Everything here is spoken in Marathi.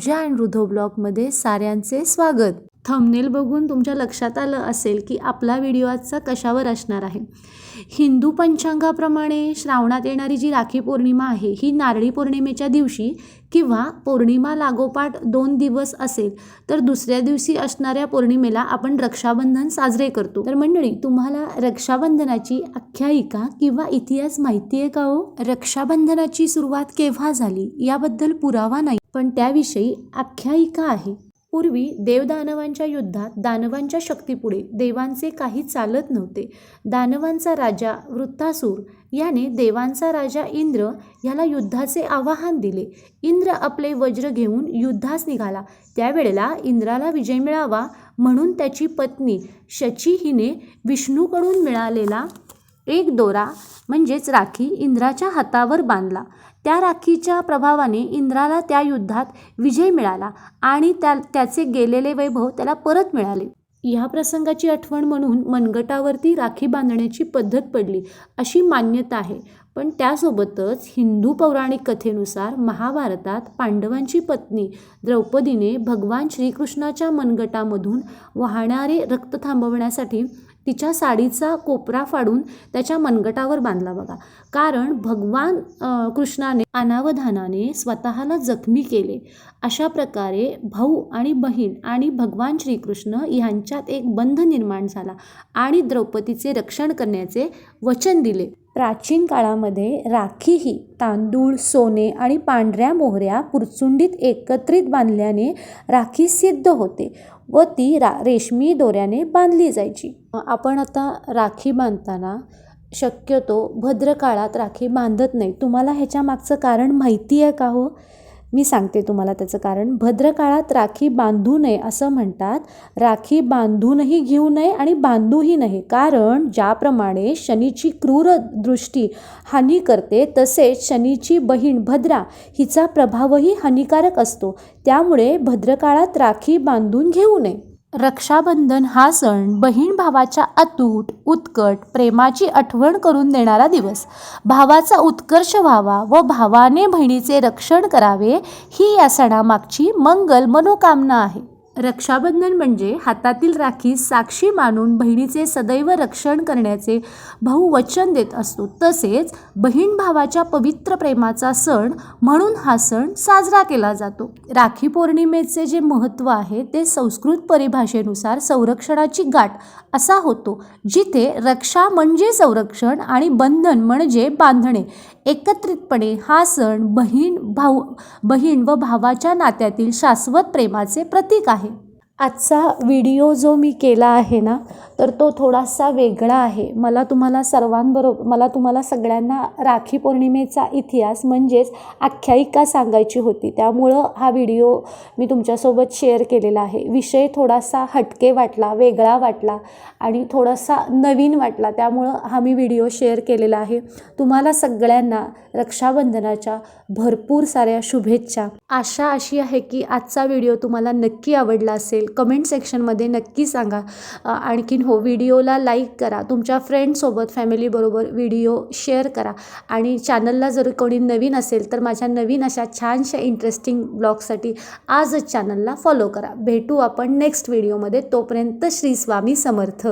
पूजा अँड रुधो ब्लॉगमध्ये साऱ्यांचे स्वागत. थंबनेल बघून तुमच्या लक्षात आलं असेल की आपला व्हिडिओ आजचा कशावर असणार आहे? हिंदू पंचांगाप्रमाणे श्रावणात येणारी जी राखी पौर्णिमा आहे ही नारळी पौर्णिमेच्या दिवशी किंवा पौर्णिमा लागोपाठ दोन दिवस असेल तर दुसऱ्या दिवशी असणाऱ्या पौर्णिमेला आपण रक्षाबंधन साजरे करतो. तर मंडळी तुम्हाला रक्षाबंधनाची आख्यायिका किंवा इतिहास माहिती आहे का हो? रक्षाबंधनाची सुरुवात केव्हा झाली याबद्दल पुरावा नाही. पण त्याविषयी आख्यायिका आहे. पूर्वी देवदानवांच्या युद्धात दानवांच्या शक्तीपुढे देवांचे काही चालत नव्हते. दानवांचा राजा वृत्तासूर याने देवांचा राजा इंद्र याला युद्धाचे आवाहन दिले. इंद्र आपले वज्र घेऊन युद्धास निघाला. त्यावेळेला इंद्राला विजय मिळावा म्हणून त्याची पत्नी शची हिने विष्णूकडून मिळालेला एक दोरा म्हणजेच राखी इंद्राच्या हातावर बांधला. त्या राखीच्या प्रभावाने इंद्राला त्या युद्धात विजय मिळाला आणि त्या त्याचे गेलेले वैभव त्याला परत मिळाले. या प्रसंगाची आठवण म्हणून मनगटावरती राखी बांधण्याची पद्धत पडली अशी मान्यता आहे. पण त्यासोबतच हिंदू पौराणिक कथेनुसार महाभारतात पांडवांची पत्नी द्रौपदीने भगवान श्रीकृष्णाच्या मनगटामधून वाहणारे रक्त थांबवण्यासाठी तिच्या साडीचा कोपरा फाडून त्याच्या मनगटावर बांधला बघा. कारण भगवान कृष्णाने अनावधानाने स्वतःला जखमी केले. अशा प्रकारे भाऊ आणि बहीण आणि भगवान श्रीकृष्ण ह्यांच्यात एक बंध निर्माण झाला आणि द्रौपदीचे रक्षण करण्याचे वचन दिले. प्राचीन काळामध्ये राखी ही तांदूळ सोने आणि पांढऱ्या मोहऱ्या पुरचुंडीत एकत्रित बांधल्याने राखी सिद्ध होते व ती रा रेशमी दोऱ्याने बांधली जायची. आपण आता राखी बांधताना शक्यतो भद्रकाळात राखी बांधत नाही. तुम्हाला ह्याच्या मागचं कारण माहिती आहे का हो? मी सांगते तुम्हाला त्याचं कारण. भद्रकाळात राखी बांधू नये असं म्हणतात. राखी बांधूनही घेऊ नये आणि बांधूही नये. कारण ज्याप्रमाणे शनीची क्रूर दृष्टी हानी करते तसेच शनीची बहीण भद्रा हिचा प्रभावही हानिकारक असतो. त्यामुळे भद्रकाळात राखी बांधून घेऊ नये. रक्षाबंधन हा सण बहीण भावाच्या अतूट उत्कट प्रेमाची आठवण करून देणारा दिवस. भावाचा उत्कर्ष व्हावा व भावाने बहिणीचे रक्षण करावे ही या सणामागची मंगल मनोकामना आहे. रक्षाबंधन म्हणजे हातातील राखी साक्षी मानून बहिणीचे सदैव रक्षण करण्याचे भाऊ वचन देत असतो. तसेच बहीण भावाच्या पवित्र प्रेमाचा सण म्हणून हा सण साजरा केला जातो. राखी पौर्णिमेचे जे महत्त्व आहे ते संस्कृत परिभाषेनुसार संरक्षणाची गाठ असा होतो जिथे रक्षा म्हणजे संरक्षण आणि बंधन म्हणजे बांधणे. एकत्रितपणे हा सण बहीण भाऊ बहीण व भावाच्या नात्यातील शाश्वत प्रेमाचे प्रतीक आहे. आजचा व्हिडिओ जो मी केला आहे ना तर तो थोडासा वेगळा आहे. मला तुम्हाला सर्वांबरोबर मला तुम्हाला सगळ्यांना राखी पौर्णिमेचा इतिहास म्हणजेच आख्यायिका सांगायची होती. त्यामुळं हा व्हिडिओ मी तुमच्यासोबत शेअर केलेला आहे. विषय थोडासा हटके वाटला वेगळा वाटला आणि थोडासा नवीन वाटला. त्यामुळं हा मी व्हिडिओ शेअर केलेला आहे. तुम्हाला सगळ्यांना रक्षाबंधनाच्या भरपूर साऱ्या शुभेच्छा. आशा अशी आहे की आजचा व्हिडिओ तुम्हाला नक्की आवडला असेल. कमेंट सेक्शनमध्ये नक्की सांगा. आणखीन हो व्हिडिओला लाईक करा. तुमच्या फ्रेंडसोबत फॅमिलीबरोबर व्हिडिओ शेअर करा. आणि चॅनलला जर कोणी नवीन असेल तर माझ्या नवीन अशा छानशा इंटरेस्टिंग ब्लॉगसाठी आजच चॅनलला फॉलो करा. भेटू आपण नेक्स्ट व्हिडिओमध्ये. तोपर्यंत श्री स्वामी समर्थ.